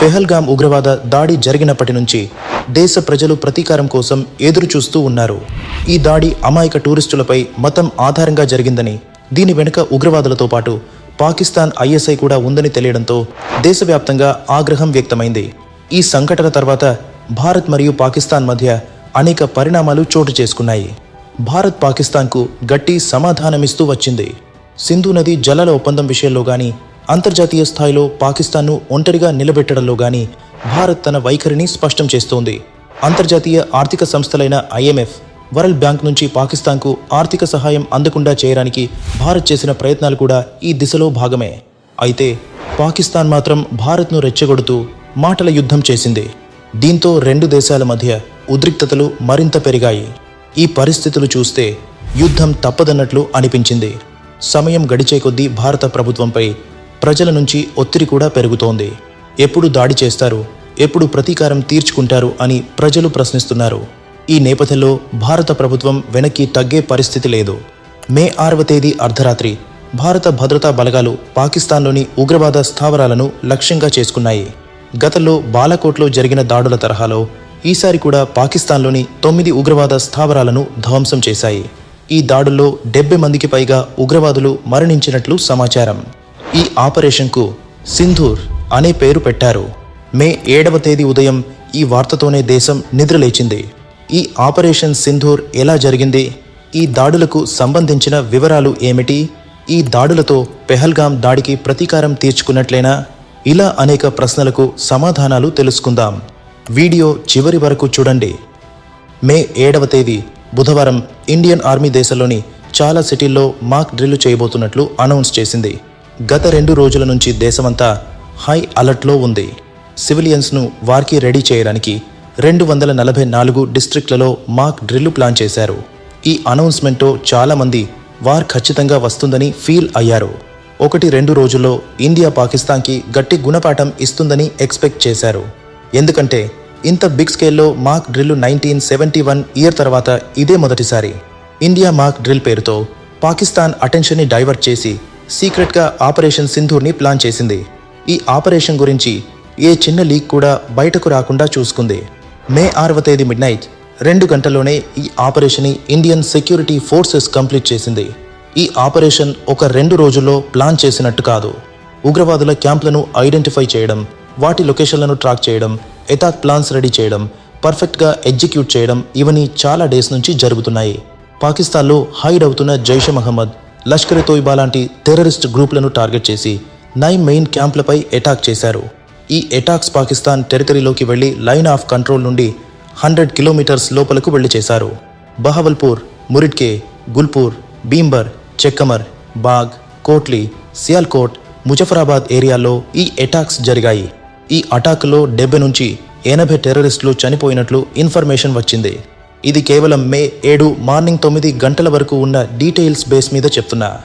పెహల్గాం ఉగ్రవాద దాడి జరిగినప్పటి నుంచి దేశ ప్రజలు ప్రతీకారం కోసం ఎదురు చూస్తూ ఉన్నారు. ఈ దాడి అమాయక టూరిస్టులపై మతం ఆధారంగా జరిగిందని దీని వెనుక ఉగ్రవాదులతో పాటు పాకిస్తాన్ ఐఎస్ఐ కూడా ఉందని తెలియడంతో దేశవ్యాప్తంగా ఆగ్రహం వ్యక్తమైంది. ఈ సంఘటన తర్వాత భారత్ మరియు పాకిస్తాన్ మధ్య అనేక పరిణామాలు చోటు చేసుకున్నాయి. భారత్ పాకిస్తాన్కు గట్టి సమాధానమిస్తూ వచ్చింది. సింధు నది జలాల ఒప్పందం విషయంలో కానీ అంతర్జాతీయ స్థాయిలో పాకిస్తాన్ను ఒంటరిగా నిలబెట్టడంలో గాని భారత్ తన వైఖరిని స్పష్టం చేస్తోంది. అంతర్జాతీయ ఆర్థిక సంస్థలైన ఐఎంఎఫ్ వరల్డ్ బ్యాంక్ నుంచి పాకిస్తాన్కు ఆర్థిక సహాయం అందకుండా చేయడానికి భారత్ చేసిన ప్రయత్నాలు కూడా ఈ దిశలో భాగమే. అయితే పాకిస్తాన్ మాత్రం భారత్ను రెచ్చగొడుతూ మాటల యుద్ధం చేసింది. దీంతో రెండు దేశాల మధ్య ఉద్రిక్తతలు మరింత పెరిగాయి. ఈ పరిస్థితులు చూస్తే యుద్ధం తప్పదన్నట్లు అనిపించింది. సమయం గడిచే కొద్దీ భారత ప్రభుత్వంపై ప్రజల నుంచి ఒత్తిడి కూడా పెరుగుతోంది. ఎప్పుడు దాడి చేస్తారు ఎప్పుడు ప్రతీకారం తీర్చుకుంటారు అని ప్రజలు ప్రశ్నిస్తున్నారు. ఈ నేపథ్యంలో భారత ప్రభుత్వం వెనక్కి తగ్గే పరిస్థితి లేదు. మే ఆరవ తేదీ అర్ధరాత్రి భారత భద్రతా బలగాలు పాకిస్తాన్లోని ఉగ్రవాద స్థావరాలను లక్ష్యంగా చేసుకున్నాయి. గతంలో బాలాకోట్లో జరిగిన దాడుల తరహాలో ఈసారి కూడా పాకిస్తాన్లోని తొమ్మిది ఉగ్రవాద స్థావరాలను ధ్వంసం చేశాయి. ఈ దాడుల్లో డెబ్బై మందికి పైగా ఉగ్రవాదులు మరణించినట్లు సమాచారం. ఈ ఆపరేషన్కు సింధూర్ అనే పేరు పెట్టారు. మే ఏడవ తేదీ ఉదయం ఈ వార్తతోనే దేశం నిద్రలేచింది ఈ ఆపరేషన్ సింధూర్ ఎలా జరిగింది? ఈ దాడులకు సంబంధించిన వివరాలు ఏమిటి? ఈ దాడులతో పెహల్గాం దాడికి ప్రతీకారం తీర్చుకున్నట్లేనా? ఇలా అనేక ప్రశ్నలకు సమాధానాలు తెలుసుకుందాం. వీడియో చివరి వరకు చూడండి. మే ఏడవ తేదీ బుధవారం ఇండియన్ ఆర్మీ దేశంలోని చాలా సిటీల్లో మాక్ డ్రిల్ చేయబోతున్నట్లు అనౌన్స్ చేసింది. గత రెండు రోజుల నుంచి దేశమంతా హై అలర్ట్లో ఉంది. సివిలియన్స్ను వారికి రెడీ చేయడానికి రెండు వందల నలభై నాలుగు డిస్ట్రిక్ట్లలో మాక్ డ్రిల్ ప్లాన్ చేశారు. ఈ అనౌన్స్మెంట్తో చాలామంది వార్ ఖచ్చితంగా వస్తుందని ఫీల్ అయ్యారు. ఒకటి రెండు రోజుల్లో ఇండియా పాకిస్తాన్కి గట్టి గుణపాఠం ఇస్తుందని ఎక్స్పెక్ట్ చేశారు. ఎందుకంటే ఇంత బిగ్ స్కేల్లో mock drill nineteen seventy one year తర్వాత ఇదే మొదటిసారి. ఇండియా మాక్ డ్రిల్ పేరుతో పాకిస్తాన్ అటెన్షన్ని డైవర్ట్ చేసి సీక్రెట్గా ఆపరేషన్ సింధూర్ని ప్లాన్ చేసింది. ఈ ఆపరేషన్ గురించి ఏ చిన్న లీక్ కూడా బయటకు రాకుండా చూసుకుంది. మే ఆరవ తేదీ మిడ్ నైట్ రెండు గంటల్లోనే ఈ ఆపరేషన్ని ఇండియన్ సెక్యూరిటీ ఫోర్సెస్ కంప్లీట్ చేసింది. ఈ ఆపరేషన్ ఒక రెండు రోజుల్లో ప్లాన్ చేసినట్టు కాదు. ఉగ్రవాదుల క్యాంప్లను ఐడెంటిఫై చేయడం వాటి లొకేషన్లను ట్రాక్ చేయడం ఎటాక్ ప్లాన్స్ రెడీ చేయడం పర్ఫెక్ట్గా ఎగ్జిక్యూట్ చేయడం ఇవన్నీ చాలా డేస్ నుంచి జరుగుతున్నాయి. పాకిస్తాన్లో హైడ్ అవుతున్న జైషే మహమ్మద్ లష్కర్ తోయిబా లాంటి టెర్రరిస్ట్ గ్రూప్లను టార్గెట్ చేసి నైన్ మెయిన్ క్యాంప్లపై అటాక్ చేశారు. ఈ అటాక్స్ పాకిస్తాన్ టెరిటరీలోకి వెళ్ళి లైన్ ఆఫ్ కంట్రోల్ నుండి హండ్రెడ్ కిలోమీటర్స్ లోపలకు వెళ్ళి చేశారు. బహవల్పూర్ మురిడ్కే గుల్పూర్ భీంబర్ చెక్కమర్ బాగ్ కోట్లీ సియాల్కోట్ ముజఫరాబాద్ ఏరియాలో ఈ అటాక్స్ జరిగాయి. ఈ అటాక్లో డెబ్బై నుంచి ఎనభై టెర్రరిస్టులు చనిపోయినట్లు ఇన్ఫర్మేషన్ వచ్చింది. ఇది కేవలం మే ఏడు మార్నింగ్ తొమ్మిది గంటల వరకు ఉన్న డీటెయిల్స్ బేస్ మీద చెప్తున్నా.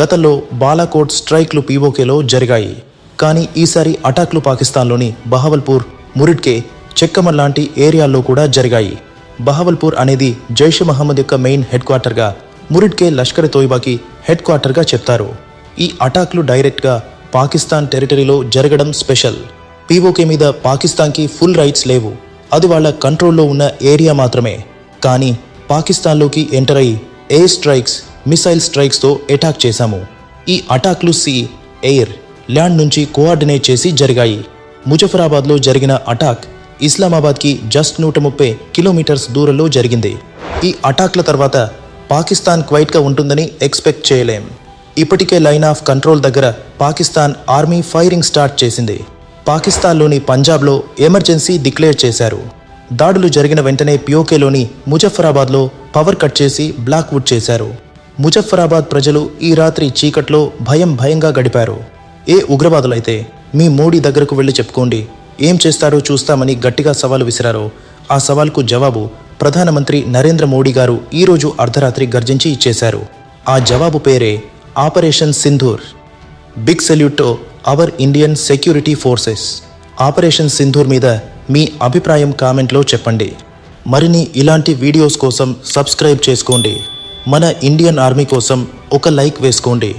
గతంలో బాలాకోట్ స్ట్రైక్లు పీఓకేలో జరిగాయి. కానీ ఈసారి అటాక్లు పాకిస్తాన్లోని బహవల్పూర్ మురిడ్కే చెక్కమర్ లాంటి ఏరియాల్లో కూడా జరిగాయి. బహవల్పూర్ అనేది జైష్ మహమ్మద్ యొక్క మెయిన్ హెడ్ క్వార్టర్గా మురిడ్కే లష్కర్ తోయిబాకి హెడ్ క్వార్టర్గా చెప్తారు. ఈ అటాక్లు డైరెక్ట్గా పాకిస్తాన్ టెరిటరీలో జరగడం స్పెషల్. పీఓకే మీద పాకిస్తాన్కి ఫుల్ రైట్స్ లేవు. అది వాళ్ళ కంట్రోల్లో ఉన్న ఏరియా మాత్రమే. కానీ పాకిస్తాన్లోకి ఎంటర్ అయి ఎయిర్ స్ట్రైక్స్ మిసైల్ స్ట్రైక్స్తో అటాక్ చేశాము. ఈ అటాక్లు సీ ఎయిర్ ల్యాండ్ నుంచి కోఆర్డినేట్ చేసి జరిగాయి. ముజఫరాబాద్లో జరిగిన అటాక్ ఇస్లామాబాద్కి జస్ట్ నూట ముప్పై కిలోమీటర్స్ దూరంలో జరిగింది. ఈ అటాక్ల తర్వాత పాకిస్తాన్ క్వైట్గా ఉంటుందని ఎక్స్పెక్ట్ చేయలేం. ఇప్పటికే లైన్ ఆఫ్ కంట్రోల్ దగ్గర పాకిస్తాన్ ఆర్మీ ఫైరింగ్ స్టార్ట్ చేసింది. పాకిస్తాన్లోని పంజాబ్లో ఎమర్జెన్సీ డిక్లేర్ చేశారు. దాడులు జరిగిన వెంటనే పియోకేలోని ముజఫరాబాద్లో పవర్ కట్ చేసి బ్లాక్వుడ్ చేశారు. ముజఫరాబాద్ ప్రజలు ఈ రాత్రి చీకట్లో భయం భయంగా గడిపారు. ఏ ఉగ్రవాదులైతే మీ మోడీ దగ్గరకు వెళ్ళి చెప్పుకోండి. ఏం చేస్తారో చూస్తామని గట్టిగా సవాలు విసిరారో. ఆ సవాల్కు జవాబు ప్రధానమంత్రి నరేంద్ర మోడీ గారు ఈరోజు అర్ధరాత్రి గర్జించి ఇచ్చేశారు. ఆ జవాబు పేరే operation Sindoor. Big salute our Indian security forces. Operation Sindoor మీద మీ అభిప్రాయం కామెంట్లో చెప్పండి. మరిన్ని ఇలాంటి వీడియోస్ కోసం సబ్స్క్రైబ్ చేసుకోండి. మన ఇండియన్ ఆర్మీ కోసం ఒక లైక్ వేసుకోండి.